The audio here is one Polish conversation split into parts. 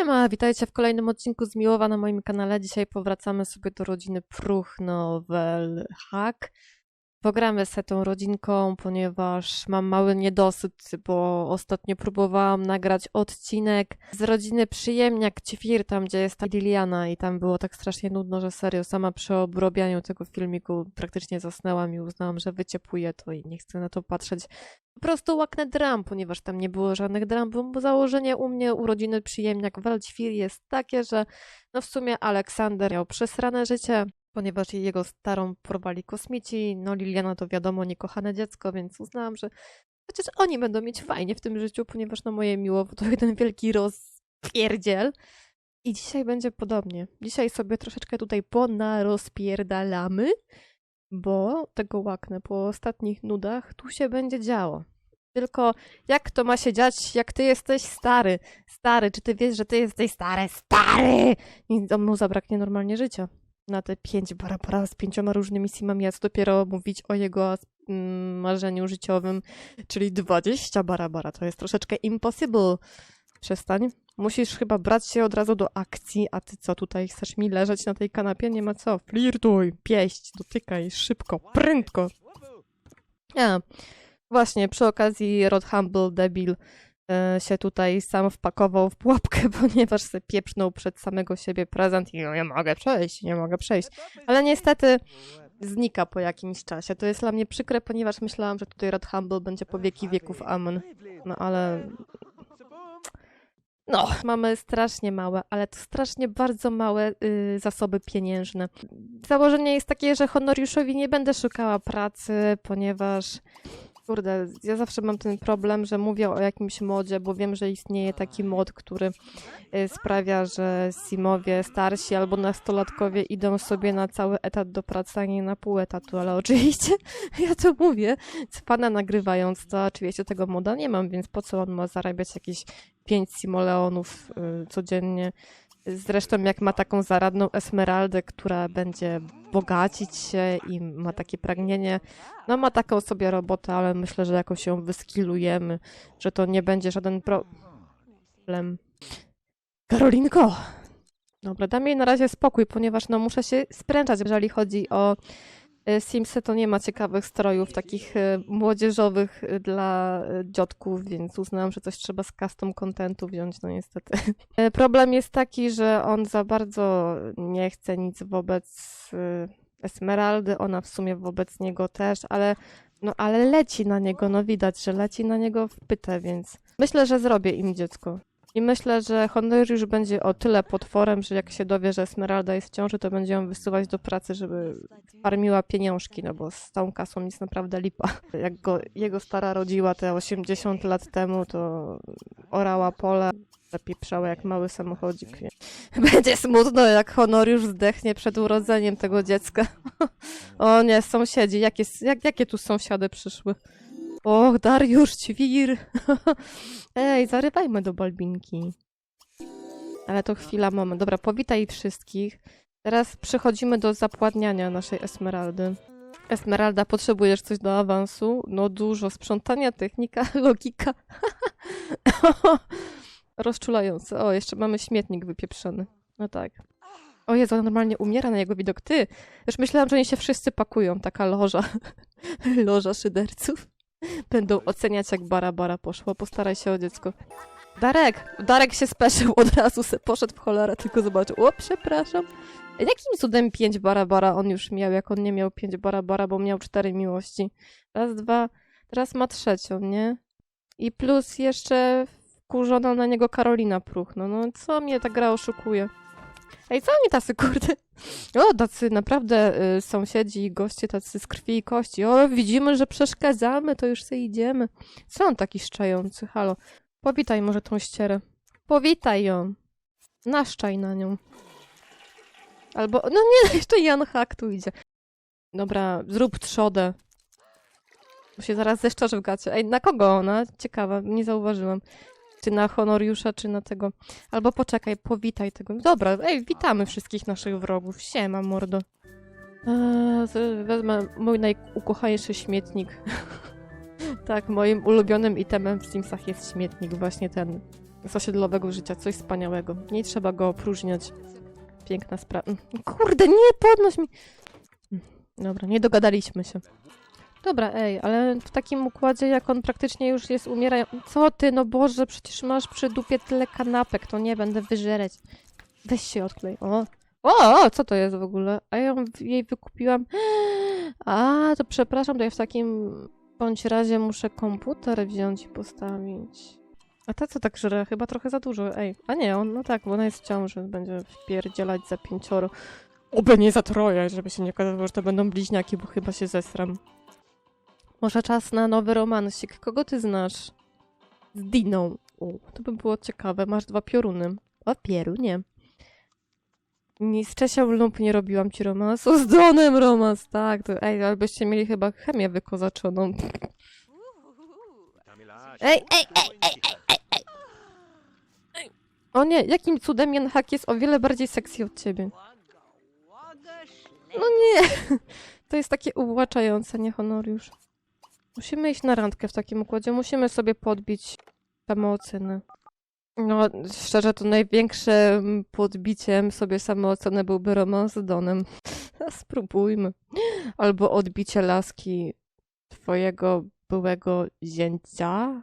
Siema, witajcie w kolejnym odcinku z Miłowa na moim kanale. Dzisiaj powracamy sobie do rodziny Pruch Hack. Pogramy z tą rodzinką, ponieważ mam mały niedosyt, bo ostatnio próbowałam nagrać odcinek z rodziny Przyjemniak Ćwir, tam gdzie jest ta Liliana i tam było tak strasznie nudno, że serio, sama przy obrobianiu tego filmiku praktycznie zasnęłam i uznałam, że wyciepuje to i nie chcę na to patrzeć. Po prostu łaknę dram, ponieważ tam nie było żadnych dram, bo założenie u mnie urodziny Przyjemniak Welćwir jest takie, że no w sumie Aleksander miał przesrane życie, ponieważ jego starą porwali kosmici, no Liliana to wiadomo niekochane dziecko, więc uznałam, że chociaż oni będą mieć fajnie w tym życiu, ponieważ no moje miłowo to jeden wielki rozpierdziel. I dzisiaj będzie podobnie. Dzisiaj sobie troszeczkę tutaj ponarozpierdalamy, bo tego łaknę po ostatnich nudach tu się będzie działo. Tylko jak to ma się dziać, jak ty jesteś stary? Stary, czy ty wiesz, że ty jesteś stary? Stary! I mu zabraknie normalnie życia na te pięć barabara z pięcioma różnymi simami, a co dopiero mówić o jego mm, marzeniu życiowym, czyli 20 barabara. To jest troszeczkę impossible. Przestań. Musisz chyba brać się od razu do akcji, a ty co, tutaj chcesz mi leżeć na tej kanapie? Nie ma co. Flirtuj, pieść, dotykaj, szybko, prędko. A, właśnie, przy okazji Rod Humble, debil, się tutaj sam wpakował w pułapkę, ponieważ se pieprznął przed samego siebie prezent i nie mogę przejść, nie mogę przejść. Ale niestety znika po jakimś czasie. To jest dla mnie przykre, ponieważ myślałam, że tutaj Rod Humble będzie po wieki wieków amen. No ale... No, mamy strasznie małe, ale to strasznie bardzo małe y, zasoby pieniężne. Założenie jest takie, że Honoriuszowi nie będę szukała pracy, ponieważ Kurde, ja zawsze mam ten problem, że mówię o jakimś modzie, bo wiem, że istnieje taki mod, który y, sprawia, że simowie starsi albo nastolatkowie idą sobie na cały etat do pracy, a nie na pół etatu, ale oczywiście ja to mówię, z pana nagrywając to, oczywiście tego moda nie mam, więc po co on ma zarabiać jakieś 5 simoleonów y, codziennie? Zresztą jak ma taką zaradną Esmeraldę, która będzie bogacić się i ma takie pragnienie, no ma taką sobie robotę, ale myślę, że jakoś ją wyskilujemy, że to nie będzie żaden problem. Karolinko! Dobra, dam jej na razie spokój, ponieważ no muszę się spręczać, jeżeli chodzi o Simsy, to nie ma ciekawych strojów takich y, młodzieżowych y, dla dziadków, więc uznałam, że coś trzeba z custom contentu wziąć, no niestety. Problem jest taki, że on za bardzo nie chce nic wobec Esmeraldy, ona w sumie wobec niego też, ale no ale leci na niego, no widać, że leci na niego w pytę, więc myślę, że zrobię im dziecko. I myślę, że Honoriusz będzie o tyle potworem, że jak się dowie, że Esmeralda jest w ciąży, to będzie ją wysyłać do pracy, żeby farmiła pieniążki, no bo z tą kasą jest naprawdę lipa. Jak go jego stara rodziła te 80 lat temu, to orała pole, zapieprzała jak mały samochodzik. Będzie smutno, jak Honoriusz zdechnie przed urodzeniem tego dziecka. O nie, sąsiedzi, jakie, jak, jakie tu sąsiady przyszły? Och, Dariusz, ćwir. Ej, zarywajmy do Balbinki. Ale to chwila, moment. Dobra, powitaj wszystkich. Teraz przechodzimy do zapładniania naszej Esmeraldy. Esmeralda, potrzebujesz coś do awansu? No dużo. Sprzątania, technika, logika. Rozczulające. O, jeszcze mamy śmietnik wypieprzony. No tak. O Jezu, normalnie umiera na jego widok. Ty, już myślałam, że oni się wszyscy pakują. Taka loża. loża szyderców. Będą oceniać, jak bara bara poszło. Postaraj się o dziecko. Darek! Darek się speszył od razu, se poszedł w cholerę, tylko zobaczył. O, przepraszam. Jakim cudem pięć bara bara on już miał, jak on nie miał pięć bara bara, bo miał cztery miłości. Raz, dwa, teraz ma trzecią, nie? I plus jeszcze wkurzona na niego Karolina Pruch. No, no co mnie ta gra oszukuje? Ej, co oni tacy, kurde? O, tacy naprawdę y, sąsiedzi i goście tacy z krwi i kości. O, widzimy, że przeszkadzamy, to już sobie idziemy. Co on taki szczający? Halo. Powitaj może tą ścierę. Powitaj ją. Naszczaj na nią. Albo, no nie, jeszcze Jan Hak tu idzie. Dobra, zrób trzodę. Bo się zaraz zeszczasz w gacie. Ej, na kogo ona? Ciekawa, nie zauważyłam. Czy na Honoriusza, czy na tego. Albo poczekaj, powitaj tego. Dobra, ej, witamy wszystkich naszych wrogów. Siema, mordo. Eee, wezmę mój najukochańszy śmietnik. tak, moim ulubionym itemem w Simsach jest śmietnik, właśnie ten. z osiedlowego życia. Coś wspaniałego. Nie trzeba go opróżniać. Piękna sprawa. Kurde, nie podnoś mi! Mm, Dobra, nie dogadaliśmy się. Dobra, ej, ale w takim układzie, jak on praktycznie już jest umierający... Co ty, no Boże, przecież masz przy dupie tyle kanapek, to nie będę wyżereć. Weź się odklej. O, o, o, co to jest w ogóle? A ja jej wykupiłam. A, to przepraszam, to ja w takim bądź razie muszę komputer wziąć i postawić. A ta co tak żre? Chyba trochę za dużo. Ej, a nie, on, no tak, bo ona jest w ciąży, będzie wpierdzielać za pięcioro. Oby nie za troje, żeby się nie okazało, że to będą bliźniaki, bo chyba się zesram. Może czas na nowy romansik. Kogo ty znasz? Z Diną. U, to by było ciekawe. Masz dwa pioruny. O, pierunie. Ni z Czesią lub nie robiłam ci romansu. Z Donem romans, tak. To, ej, ale byście mieli chyba chemię wykozaczoną. Ej, ej, ej, ej, ej, ej, ej. O nie, jakim cudem Jan Hak jest o wiele bardziej sexy od ciebie. No nie, to jest takie uwłaczające, nie honoriusz. Musimy iść na randkę w takim układzie, musimy sobie podbić samoocenę. No, szczerze, to największym podbiciem sobie samoocenę byłby romans z Donem. Spróbujmy. Albo odbicie laski twojego byłego zięcia.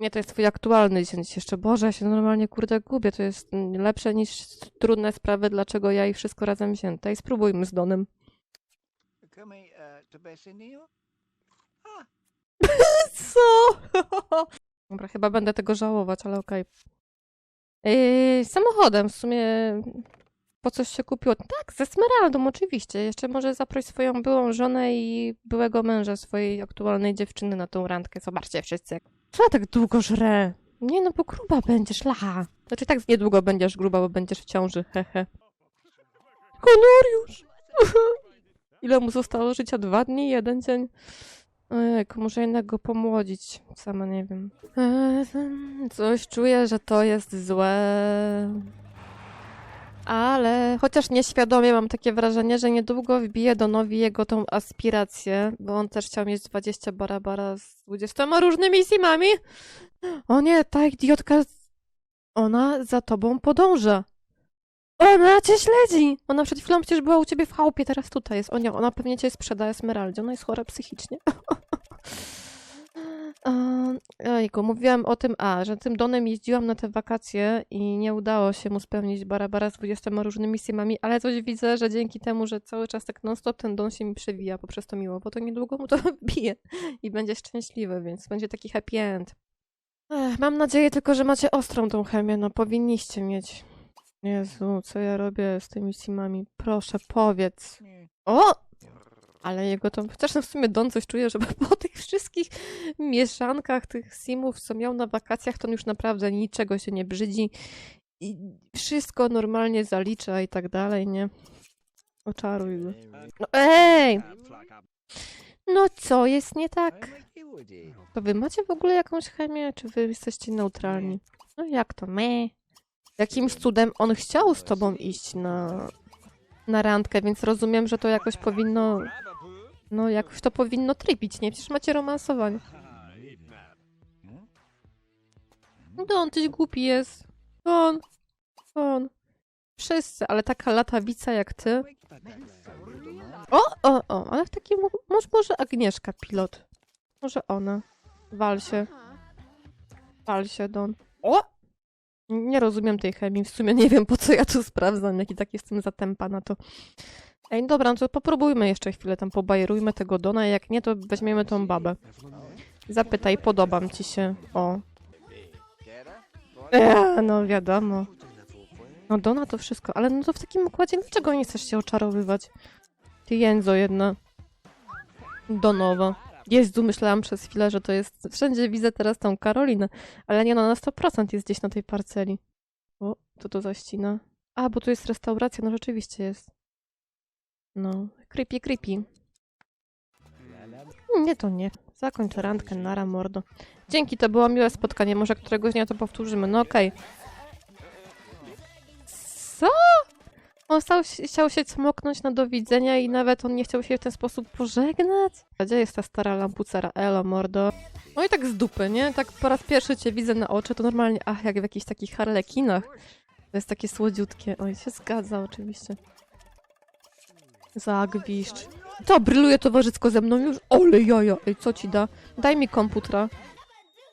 Nie, to jest twój aktualny zięć jeszcze. Boże, ja się normalnie kurde gubię. To jest lepsze niż trudne sprawy, dlaczego ja i wszystko razem wzięte. I spróbujmy z Donem. Come uh, to? Co? Dobra, chyba będę tego żałować, ale okej. Yy, samochodem w sumie po coś się kupiło. Tak, ze Smeraldą oczywiście. Jeszcze może zaproś swoją byłą żonę i byłego męża swojej aktualnej dziewczyny na tą randkę. Zobaczcie wszyscy. Co ja tak długo żre? Nie no, bo gruba będziesz, lacha. Znaczy tak niedługo będziesz gruba, bo będziesz w ciąży, hehe. Honoriusz! Ile mu zostało życia? Dwa dni? Jeden dzień? Ojejku, muszę jednak go pomłodzić. Sama nie wiem. Coś czuję, że to jest złe. Ale chociaż nieświadomie mam takie wrażenie, że niedługo wbije do nowi jego tą aspirację, bo on też chciał mieć 20 barabara z 20 różnymi simami. O nie, ta idiotka, ona za tobą podąża. Ona cię śledzi! Ona przed chwilą przecież była u ciebie w chałupie, teraz tutaj jest. O nie, ona pewnie cię sprzeda Esmeraldzie. Ona jest chora psychicznie. Ojku, mówiłam o tym, a, że tym Donem jeździłam na te wakacje i nie udało się mu spełnić Barabara z 20 różnymi simami, ale coś widzę, że dzięki temu, że cały czas tak non-stop ten Don się mi przewija, poprzez to miło, bo to niedługo mu to bije i będzie szczęśliwy, więc będzie taki happy end. Ech, mam nadzieję tylko, że macie ostrą tą chemię, no powinniście mieć. Jezu, co ja robię z tymi simami? Proszę, powiedz. O! Ale jego to, chociaż w sumie Don coś czuje, że po tych wszystkich mieszankach tych simów, co miał na wakacjach, to on już naprawdę niczego się nie brzydzi i wszystko normalnie zalicza i tak dalej, nie? Oczaruj go. No ej! No co jest nie tak? To wy macie w ogóle jakąś chemię, czy wy jesteście neutralni? No jak to my? Jakimś cudem on chciał z tobą iść na, na randkę, więc rozumiem, że to jakoś powinno, no jakoś to powinno trybić, nie? Przecież macie romansowanie. No on tyś głupi jest. On, on. Wszyscy, ale taka latawica jak ty. O, o, o, ale w takim, może, może Agnieszka pilot. Może ona. Wal się. Wal się, Don. O! Nie rozumiem tej chemii. W sumie nie wiem, po co ja tu sprawdzam, jaki tak jestem zatępa na to. Ej, dobra, no to popróbujmy jeszcze chwilę tam, pobajerujmy tego Dona, jak nie, to weźmiemy tą babę. Zapytaj, podobam ci się. O. Eee, no wiadomo. No Dona to wszystko, ale no to w takim układzie dlaczego nie chcesz się oczarowywać? Ty jędzo jedna. Donowa. Jezu, myślałam przez chwilę, że to jest... Wszędzie widzę teraz tą Karolinę, ale nie no, na 100% jest gdzieś na tej parceli. O, co to za ścina? A, bo tu jest restauracja, no rzeczywiście jest. No, creepy, creepy. Nie, to nie. Zakończę randkę, nara mordo. Dzięki, to było miłe spotkanie, może któregoś dnia to powtórzymy, no okej. Co? On stał, chciał się cmoknąć na do widzenia i nawet on nie chciał się w ten sposób pożegnać? Gdzie jest ta stara lampucera? Elo, mordo. No i tak z dupy, nie? Tak po raz pierwszy cię widzę na oczy, to normalnie, ach, jak w jakichś takich harlekinach. To jest takie słodziutkie. Oj, się zgadza oczywiście. Zagwiszcz. To bryluje towarzysko ze mną już? Ole jojo, ej, co ci da? Daj mi komputera.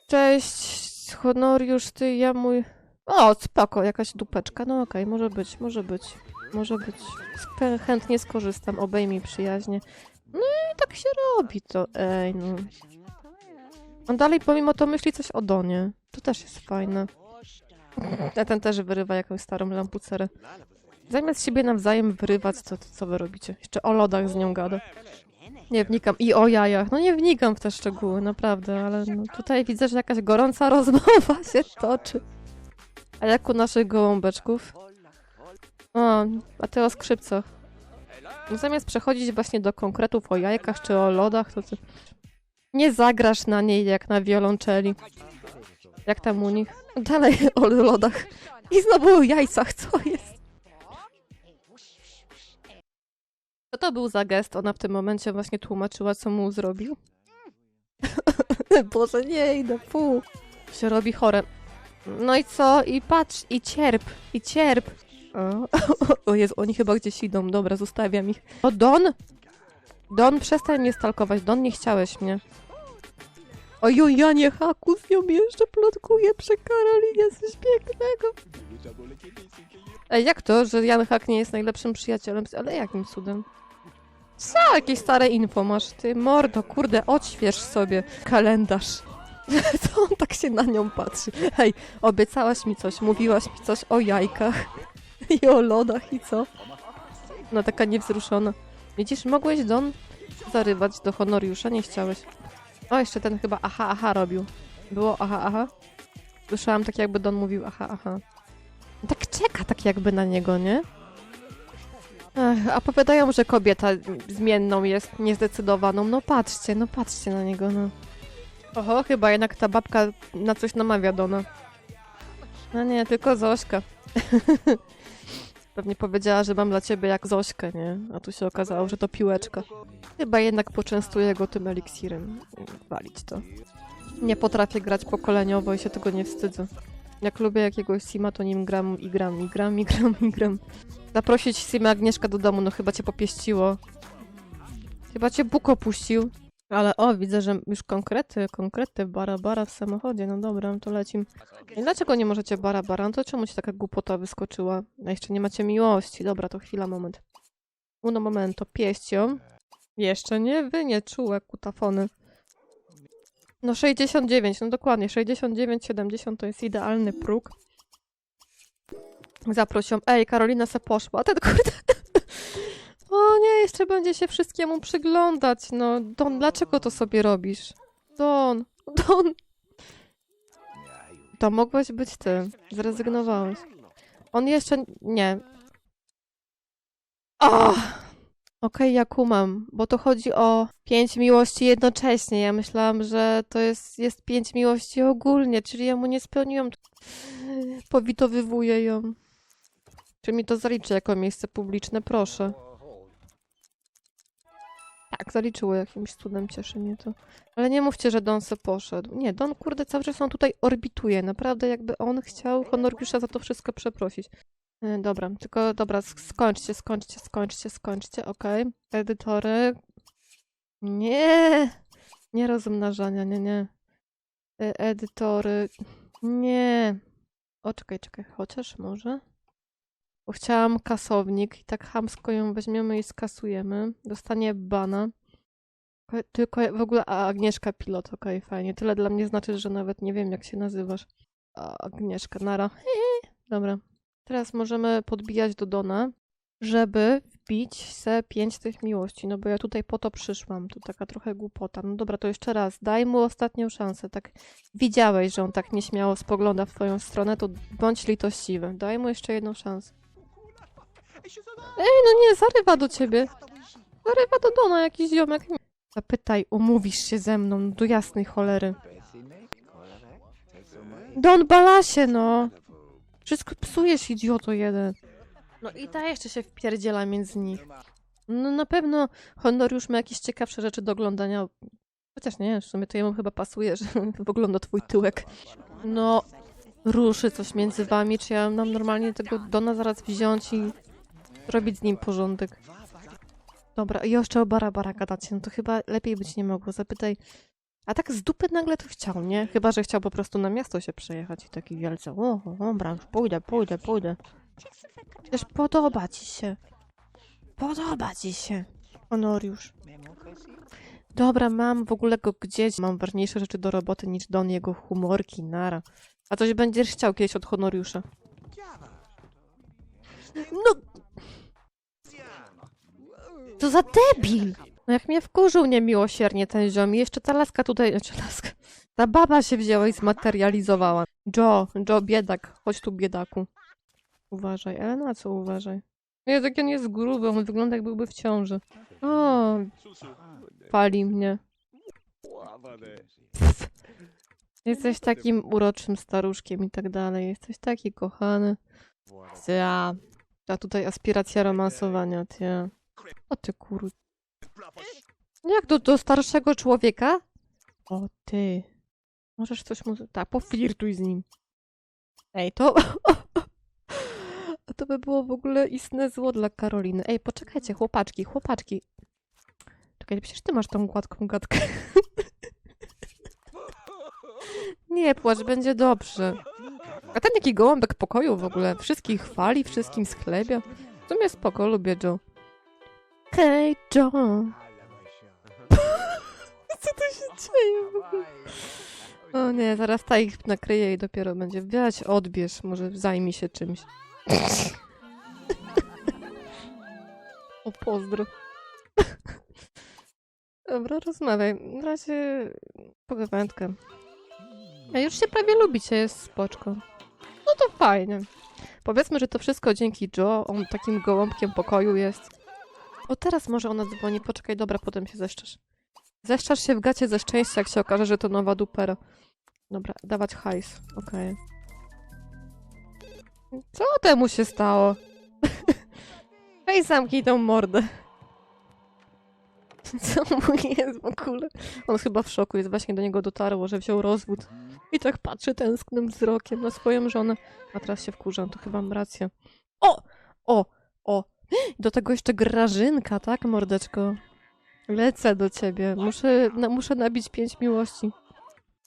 Cześć, Honoriusz, ty, ja mój... O, spoko, jakaś dupeczka. No okej, może być, może być. Może być. Chętnie skorzystam, obejmij przyjaźnie. No i tak się robi to, ej, no. On dalej pomimo to myśli coś o Donie. To też jest fajne. A ten też wyrywa jakąś starą lampucerę. Zamiast siebie nawzajem wyrywać, to, to co wy robicie? Jeszcze o lodach z nią gada. Nie wnikam. I o jajach. No nie wnikam w te szczegóły, naprawdę, ale no, tutaj widzę, że jakaś gorąca rozmowa się toczy. A jak u naszych gołąbeczków? O, a ty o skrzypcach. No zamiast przechodzić właśnie do konkretów o jajkach czy o lodach, to ty nie zagrasz na niej jak na wiolonczeli. Jak tam u nich? Dalej o lodach. I znowu o jajcach, co jest? Co to był za gest? Ona w tym momencie właśnie tłumaczyła, co mu zrobił. Boże, nie idę, pół. Się robi chore. No i co? I patrz, i cierp, i cierp. O, o Jezu, oni chyba gdzieś idą. Dobra, zostawiam ich. O, Don! Don, przestań mnie stalkować. Don, nie chciałeś mnie. Oju, ja nie haku z nią jeszcze plotkuję przy Karolinie, coś pięknego. Ej, jak to, że Jan Hak nie jest najlepszym przyjacielem? Ale jakim cudem? Co? Jakieś stare info masz? Ty mordo, kurde, odśwież sobie kalendarz. Co on tak się na nią patrzy? Hej, obiecałaś mi coś, mówiłaś mi coś o jajkach i o lodach i co? No taka niewzruszona. Widzisz, mogłeś Don zarywać do honoriusza, nie chciałeś. O, jeszcze ten chyba aha, aha robił. Było aha, aha? Słyszałam tak jakby Don mówił aha, aha. Tak czeka tak jakby na niego, nie? A powiadają, że kobieta zmienną jest, niezdecydowaną. No patrzcie, no patrzcie na niego, no. Oho, chyba jednak ta babka na coś namawia Dona. No nie, tylko Zośka. Pewnie powiedziała, że mam dla ciebie jak Zośkę, nie? A tu się okazało, że to piłeczka. Chyba jednak poczęstuję go tym eliksirem. Walić to. Nie potrafię grać pokoleniowo i się tego nie wstydzę. Jak lubię jakiegoś Sima, to nim gram i gram i gram i gram i gram. Zaprosić Sima Agnieszka do domu, no chyba cię popieściło. Chyba cię Bóg opuścił. Ale o, widzę, że już konkrety, konkrety, bara, bara w samochodzie. No dobra, to lecim. I dlaczego nie możecie bara, bara? No to czemu ci taka głupota wyskoczyła? A jeszcze nie macie miłości. Dobra, to chwila, moment. Uno momento, pieść ją. Jeszcze nie, wy nie czułe kutafony. No 69, no dokładnie, 69, 70 to jest idealny próg. Zaprosią, ej, Karolina se poszła, ten kurde... O nie, jeszcze będzie się wszystkiemu przyglądać, no. Don, dlaczego to sobie robisz? Don, Don. To mogłeś być ty, zrezygnowałeś. On jeszcze, nie. O! Okej, ja kumam, bo to chodzi o pięć miłości jednocześnie. Ja myślałam, że to jest, jest pięć miłości ogólnie, czyli ja mu nie spełniłam. Powitowywuję ją. Czy mi to zaliczy jako miejsce publiczne? Proszę. Tak, zaliczyło jakimś cudem, cieszy mnie to. Ale nie mówcie, że Don se poszedł. Nie, Don kurde cały czas on tutaj orbituje. Naprawdę jakby on chciał Honoriusza za to wszystko przeprosić. E, Dobra, tylko dobra, sk- skończcie, skończcie, skończcie, skończcie, okej. Edytory. Nie! Nie rozmnażania, nie, nie. E, Edytory. Nie. O, czekaj, czekaj, chociaż może. Bo chciałam kasownik i tak chamsko ją weźmiemy i skasujemy. Dostanie bana. Ko- Tylko w ogóle a Agnieszka pilot, okej, fajnie. Tyle dla mnie znaczy, że nawet nie wiem jak się nazywasz. A, Agnieszka, nara. Dobra. Teraz możemy podbijać do Dona, żeby wbić se pięć tych miłości, no bo ja tutaj po to przyszłam. Tu taka trochę głupota. No dobra, to jeszcze raz. Daj mu ostatnią szansę. Tak widziałeś, że on tak nieśmiało spogląda w twoją stronę, to bądź litościwy. Daj mu jeszcze jedną szansę. Ej, no nie, zarywa do ciebie. Zarywa do Dona jakiś ziomek. Zapytaj, umówisz się ze mną, do jasnej cholery. Don Balasie, no! Wszystko psujesz, idioto jeden. No i ta jeszcze się wpierdziela między nich. No na pewno Honoriusz ma jakieś ciekawsze rzeczy do oglądania Chociaż nie, w sumie to jemu chyba pasuje, że wygląda twój tyłek. No, ruszy coś między wami, czy ja mam normalnie tego Dona zaraz wziąć i robić z nim porządek. Dobra, i jeszcze o Barabara gadacie, no to chyba lepiej być nie mogło. Zapytaj. A tak z dupy nagle to chciał, nie? Chyba, że chciał po prostu na miasto się przejechać i taki wielce. O, dobra, już pójdę, pójdę, pójdę. Przecież podoba ci się. Podoba ci się, Honoriusz. Dobra, mam w ogóle go gdzieś. Mam ważniejsze rzeczy do roboty niż Don, jego humorki, nara. A coś będziesz chciał kiedyś od Honoriusza. No! Co za debil! No jak mnie wkurzył niemiłosiernie ten ziom i jeszcze ta laska tutaj, znaczy laska, ta baba się wzięła i zmaterializowała. Joe, Joe, biedak, chodź tu biedaku. Uważaj, ale na co uważaj? Nie, jak on jest gruby, on wygląda jak byłby w ciąży. O, pali mnie. Jesteś takim uroczym staruszkiem i tak dalej. Jesteś taki kochany. Ja. A tutaj aspiracja romansowania, ty. O ty kur... Jak do, do starszego człowieka? O ty. Możesz coś mu... Tak, poflirtuj z nim. Ej, to... To by było w ogóle istne zło dla Karoliny. Ej, poczekajcie, chłopaczki, chłopaczki. Czekaj, przecież ty masz tą gładką gadkę. Nie płacz, będzie dobrze. A ten jaki gołąbek pokoju w ogóle. Wszystkich chwali, wszystkim schlebia. W sumie spoko, lubię Joe. Hej, Joe. Co to się dzieje w ogóle? O nie, zaraz ta ich nakryje i dopiero będzie. Weź, odbierz, może zajmij się czymś. o, pozdro. Dobra, rozmawiaj. Na razie pogawędkę. A już się prawie lubicie, jest spoczko. No to fajnie. Powiedzmy, że to wszystko dzięki Joe. On takim gołąbkiem pokoju jest. O, teraz może ona dzwoni. Poczekaj, dobra, potem się zeszczasz. Zeszczasz się w gacie ze szczęścia, jak się okaże, że to nowa dupera. Dobra, dawać hajs. Okej. Co temu się stało? Hej, zamknij tą mordę. Co mu jest w ogóle? On chyba w szoku jest. Właśnie do niego dotarło, że wziął rozwód. I tak patrzy tęsknym wzrokiem na swoją żonę. A teraz się wkurzam, to chyba mam rację. O! O! O! Do tego jeszcze grażynka, tak, mordeczko? Lecę do ciebie. Muszę, na, muszę nabić pięć miłości.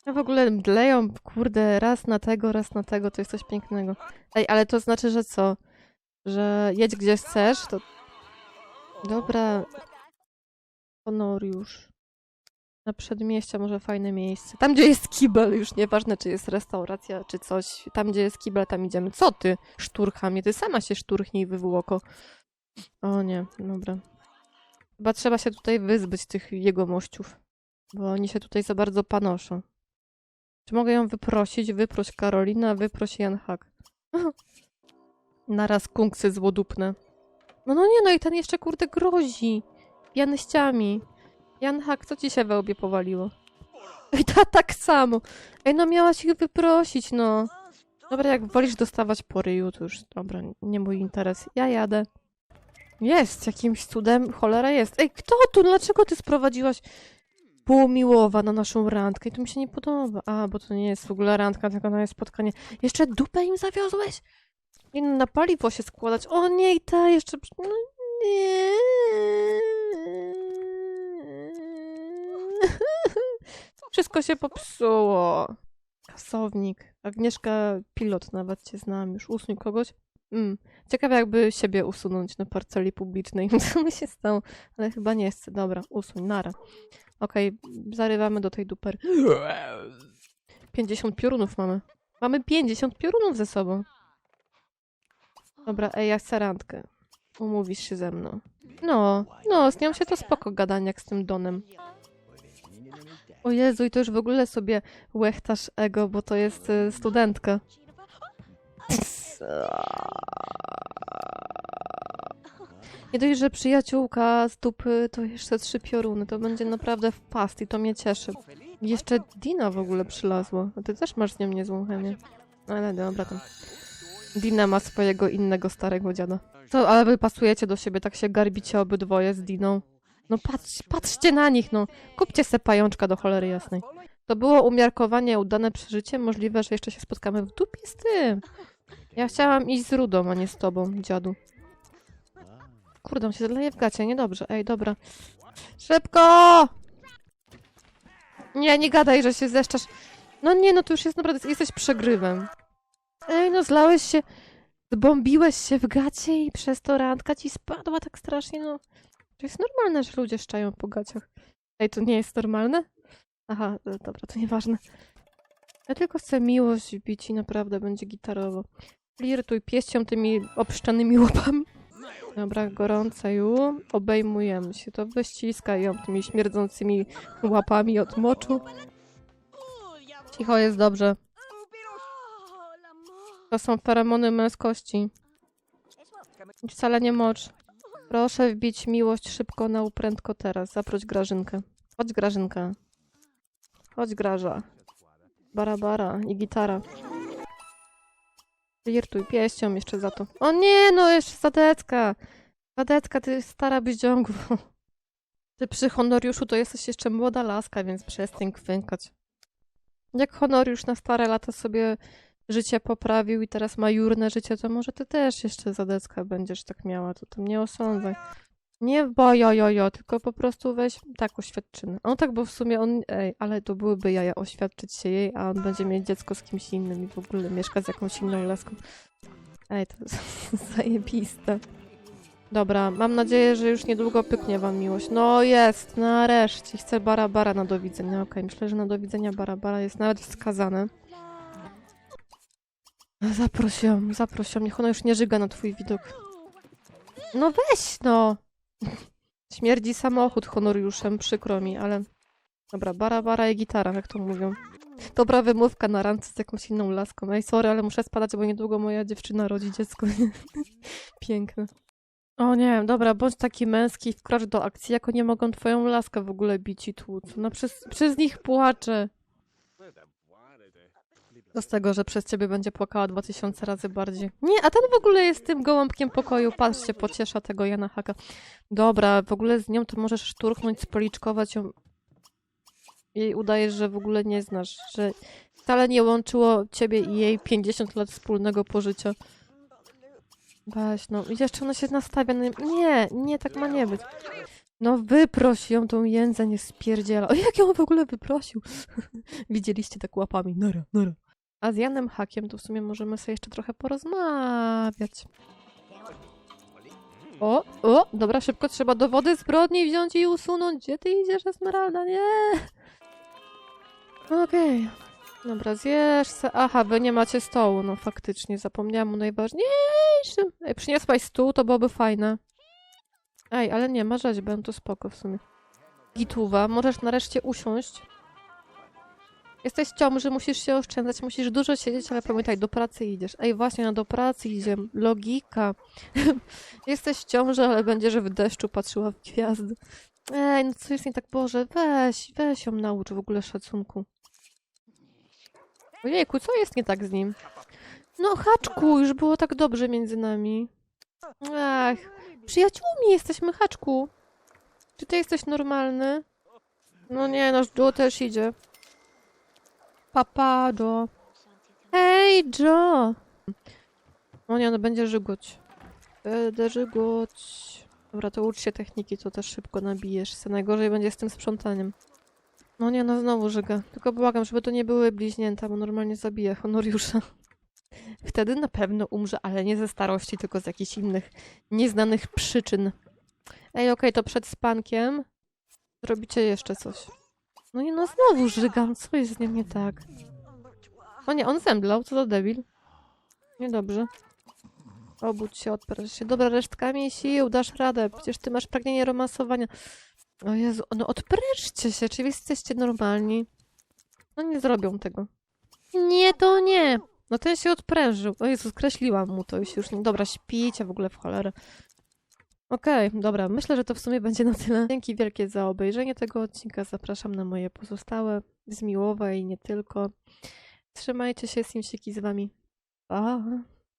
A w ogóle mdleją, kurde, raz na tego, raz na tego, to jest coś pięknego. Ej, ale to znaczy, że co? Że jedź gdzie chcesz, to... Dobra. Honoriusz. Na przedmieścia może fajne miejsce. Tam, gdzie jest kibel, już nieważne, czy jest restauracja, czy coś. Tam, gdzie jest kibel, tam idziemy. Co ty? Szturcha mnie. Ty sama się szturchnij, wywłoko. O nie, dobra. Chyba trzeba się tutaj wyzbyć tych jegomościów. Bo oni się tutaj za bardzo panoszą. Czy mogę ją wyprosić? Wyproś Karolina, wyproś Jan Hak. Naraz kunksy złodupne. No no nie, no i ten jeszcze kurde grozi. Pianyściami. Jan Hak, co ci się we łbie powaliło? I ta tak samo. Ej, no miałaś ich wyprosić, no. Dobra, jak wolisz dostawać po ryju, to już, dobra, nie mój interes. Ja jadę. Jest, jakimś cudem, cholera jest. Ej, kto tu? Dlaczego ty sprowadziłaś półmiłowa na naszą randkę? I to mi się nie podoba. A, bo to nie jest w ogóle randka, tylko to jest spotkanie. Jeszcze dupę im zawiozłeś? I na paliwo się składać. O nie, i ta jeszcze... No nie. Wszystko się popsuło. Kasownik. Agnieszka Pilot nawet cię znam. Już usuń kogoś. Mm. Ciekawe jakby siebie usunąć na parceli publicznej. Co by się stało? Ale chyba nie chcę. Dobra, usuń. Nara. Okej, zarywamy do tej dupery. 50 piorunów mamy. Mamy 50 piorunów ze sobą. Dobra, ej, ja chcę randkę. Umówisz się ze mną. No, no, z nią się to spoko gadanie jak z tym Donem. O Jezu, i to już w ogóle sobie łechtasz ego, bo to jest y, studentka. Nie dość, że przyjaciółka z dupy, to jeszcze trzy pioruny. To będzie naprawdę wpast i to mnie cieszy. Jeszcze Dina w ogóle przylazła. A ty też masz z nią niezłą chemię. Ale dobra, tam. Dina ma swojego innego starego dziada. To, ale wy pasujecie do siebie, tak się garbicie obydwoje z Diną. No patrz, patrzcie na nich, no. Kupcie se pajączka do cholery jasnej. To było umiarkowanie udane przeżycie. Możliwe, że jeszcze się spotkamy w dupie z tym. Ja chciałam iść z Rudą, a nie z tobą, dziadu. Kurde, on się zleje w gacie, niedobrze. Ej, dobra. Szybko! Nie, nie gadaj, że się zeszczasz. No nie, no to już jest naprawdę, jesteś przegrywem. Ej, no zlałeś się, zbombiłeś się w gacie i przez to randka ci spadła tak strasznie, no. To jest normalne, że ludzie szczają po gaciach. Ej, to nie jest normalne? Aha, e, dobra, to nieważne. Ja tylko chcę miłość bić i naprawdę będzie gitarowo. Flirtuj pieścią tymi obszczanymi łapami. Dobra, gorące już. Obejmujemy się. To wyściskaj ją tymi śmierdzącymi łapami od moczu. Cicho jest dobrze. To są feromony męskości. Wcale nie mocz. Proszę wbić miłość szybko na uprędko teraz. Zaproś Grażynkę. Chodź Grażynka. Chodź Graża. Barabara i gitara. Flirtuj pieścią jeszcze za to. O nie, no jeszcze Zadecka. Zadecka, ty stara byździągu. Ty przy Honoriuszu to jesteś jeszcze młoda laska, więc przestań kwękać. Jak Honoriusz na stare lata sobie życie poprawił i teraz ma jurne życie, to może ty też jeszcze Zadecka będziesz tak miała, to tam nie osądzaj. Nie bojojojo, tylko po prostu weź tak oświadczyny. On tak, bo w sumie on, ej, ale to byłyby jaja oświadczyć się jej, a on będzie mieć dziecko z kimś innym i w ogóle mieszka z jakąś inną laską. Ej, to jest zajebiste. Dobra, mam nadzieję, że już niedługo pyknie wam miłość. No jest, nareszcie. Chcę bara bara na do widzenia. Okej, myślę, że na do widzenia bara bara jest nawet wskazane. Zaproś ją. Niech ona już nie żyga na twój widok. No weź no! Śmierdzi samochód honoriuszem, przykro mi, ale... Dobra, bara bara i gitara, jak to mówią. Dobra wymówka na randce z jakąś inną laską. Ej, sorry, ale muszę spadać, bo niedługo moja dziewczyna rodzi dziecko. Piękne. O nie, dobra, bądź taki męski, wkrocz do akcji, jako nie mogą twoją laskę w ogóle bić i tłuc. No przez, przez nich płaczę. Z tego, że przez ciebie będzie płakała dwa tysiące razy bardziej. Nie, a ten w ogóle jest tym gołąbkiem pokoju. Patrzcie, pociesza tego Jana Haka. Dobra, w ogóle z nią to możesz szturchnąć, spoliczkować ją. Jej udajesz, że w ogóle nie znasz, że wcale nie łączyło ciebie i jej 50 lat wspólnego pożycia. Weź, no. I jeszcze ona się nastawia na... Nie, nie, tak ma nie być. No wyproś ją tą jędzę, nie spierdziela. O, jak ją w ogóle wyprosił? Widzieliście tak łapami. Nara, nara. A z Janem Hakiem to w sumie możemy sobie jeszcze trochę porozmawiać. O, o, dobra, szybko trzeba do wody zbrodni wziąć i usunąć. Gdzie ty idziesz, Esmeralda? Nie! Okej. Dobra, zjesz se. Aha, wy nie macie stołu, no faktycznie, zapomniałam o najważniejszym. Ej, przyniosłaś stół, to byłoby fajne. Ej, ale nie, ma rzeźbę, to spoko w sumie. Gituwa, możesz nareszcie usiąść. Jesteś w ciąży, musisz się oszczędzać, musisz dużo siedzieć, ale pamiętaj, do pracy idziesz. Ej, właśnie, no do pracy idziemy. Logika. Jesteś w ciąży, ale będziesz w deszczu patrzyła w gwiazdy. Ej, no co jest nie tak, Boże, weź, weź ją naucz w ogóle szacunku. Ojejku, co jest nie tak z nim? No, Haczku, już było tak dobrze między nami. Ach, przyjaciółmi jesteśmy, Haczku. Czy ty jesteś normalny? No nie, nasz Joe też idzie. Papa, Joe. Hej, Joe! No nie, no będzie żygoć. Będę żygoć. Dobra, to ucz się techniki, to też szybko nabijesz. Se najgorzej będzie z tym sprzątaniem. No nie, no znowu żyga. Tylko błagam, żeby to nie były bliźnięta, bo normalnie zabije Honoriusza. Wtedy na pewno umrze, ale nie ze starości, tylko z jakichś innych nieznanych przyczyn. Ej, okej, to przed spankiem zrobicie jeszcze coś. No nie, no znowu żygam, co jest z nim nie tak? O nie, on zemdlał, co za debil. Niedobrze. Obudź się, odpręż się. Dobra, resztkami sił, dasz radę. Przecież ty masz pragnienie romansowania. O Jezu, no odprężcie się, czy jesteście normalni? No nie zrobią tego. Nie, to nie. No ten się odprężył. O Jezu, skreśliłam mu to już. już nie. Dobra, śpijcie w ogóle w cholerę. Okej, dobra, myślę, że to w sumie będzie na tyle. Dzięki wielkie za obejrzenie tego odcinka. Zapraszam na moje pozostałe, zmiłowe i nie tylko. Trzymajcie się, Simsiki z wami. Pa!